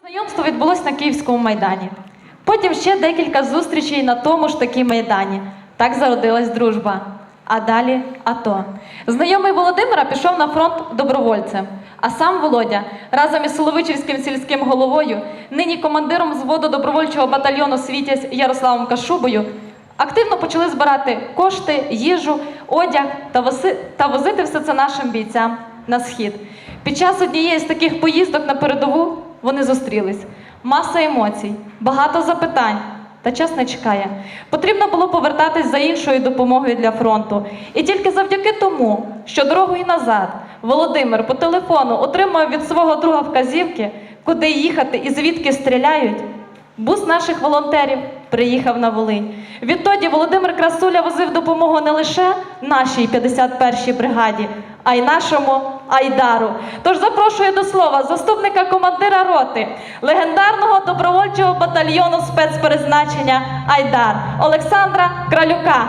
Знайомство відбулось на Київському майдані. Потім ще декілька зустрічей на тому ж таки майдані. Так зародилась дружба. А далі АТО. Знайомий Володимира пішов на фронт добровольцем. А сам Володя разом із Соловичівським сільським головою, нині командиром зводу добровольчого батальйону Світязь Ярославом Кашубою, активно почали збирати кошти, їжу, одяг та, воси- та возити все це нашим бійцям на схід. Під час однієї з таких поїздок на передову вони зустрілись. Маса емоцій, багато запитань. Та час не чекає. Потрібно було повертатись за іншою допомогою для фронту. І тільки завдяки тому, що дорогою назад Володимир по телефону отримав від свого друга вказівки, куди їхати і звідки стріляють, Бус наших волонтерів приїхав на Волинь. Відтоді Володимир Красуля возив допомогу не лише нашій 51-й бригаді, а й нашому Айдару. Тож запрошую до слова заступника командира роти, легендарного добровольчого батальйону спецпризначення Айдар Олександра Кралюка.